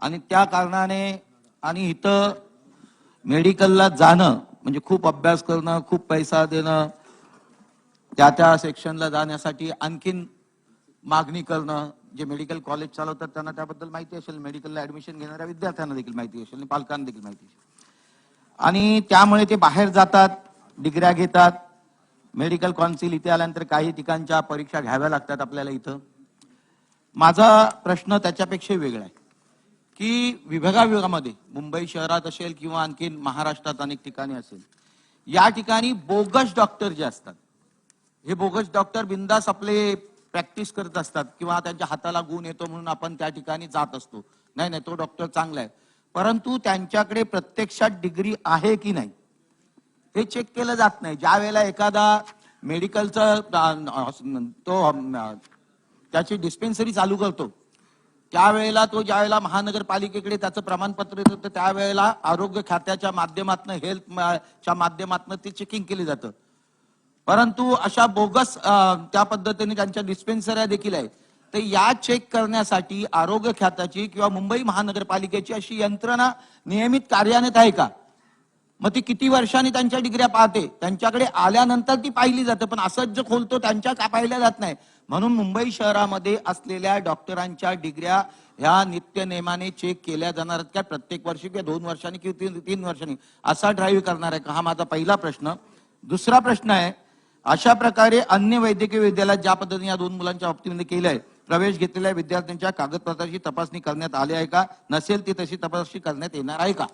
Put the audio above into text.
आणि त्या कारणाने आणि इथं मेडिकलला जाणं म्हणजे खूप अभ्यास करणं खूप पैसा देणं त्या त्या सेक्शनला जाण्यासाठी आणखीन मागणी करणं जे मेडिकल कॉलेज चालवतात त्यांना त्याबद्दल माहिती असेल. मेडिकलला ऍडमिशन घेणाऱ्या विद्यार्थ्यांना देखील माहिती असेल आणि पालकांना देखील माहिती असेल. आणि त्यामुळे ते बाहेर जातात डिग्र्या घेतात. मेडिकल कौन्सिल इथे आल्यानंतर काही ठिकाणच्या परीक्षा घ्याव्या लागतात आपल्याला इथं. माझा प्रश्न त्याच्यापेक्षा वेगळा आहे. की विभागाविभागामध्ये मुंबई शहरात असेल किंवा आणखीन महाराष्ट्रात अनेक ठिकाणी असेल या ठिकाणी बोगस डॉक्टर जे असतात हे बोगस डॉक्टर बिंदास आपले प्रॅक्टिस करत असतात किंवा त्यांच्या हाताला गुण येतो म्हणून आपण त्या ठिकाणी जात असतो. नाही नाही तो डॉक्टर चांगला आहे. परंतु त्यांच्याकडे प्रत्यक्षात डिग्री आहे की नाही हे चेक केलं जात नाही. ज्या वेळेला एखादा मेडिकलचं तो त्याची डिस्पेन्सरी चालू करतो त्यावेळेला तो ज्या वेळेला महानगरपालिकेकडे त्याचं प्रमाणपत्र येतं तर त्यावेळेला आरोग्य खात्याच्या माध्यमातून हेल्थच्या माध्यमातून ते चेकिंग केली जातं. परंतु अशा बोगस त्या पद्धतीने त्यांच्या डिस्पेन्सऱ्या देखील आहेत. तर या चेक करण्यासाठी आरोग्य खात्याची किंवा मुंबई महानगरपालिकेची अशी यंत्रणा नियमित कार्यान्वित आहे का? मग ती किती वर्षांनी त्यांच्या डिग्र्या पाहते? त्यांच्याकडे आल्यानंतर ती पाहिली जाते पण असंच जे खोलतो त्यांच्या का पाहिल्या जात नाही? म्हणून मुंबई शहरामध्ये असलेल्या डॉक्टरांच्या डिग्र्या ह्या नित्य नेमाने चेक केल्या जाणार आहेत. का प्रत्येक वर्षी किंवा दोन वर्षांनी किंवा तीन तीन वर्षांनी? असा ड्राईव्ह करणार आहे का? हा माझा पहिला प्रश्न. दुसरा प्रश्न आहे अशा प्रकारे अन्य वैद्यकीय विद्यालयात ज्या पद्धतीने या दोन मुलांच्या बाबतीमध्ये केलंय प्रवेश घेतलेल्या विद्यार्थ्यांच्या कागदपत्राची तपासणी करण्यात आली आहे का? नसेल ती तशी तपासणी करण्यात येणार आहे का?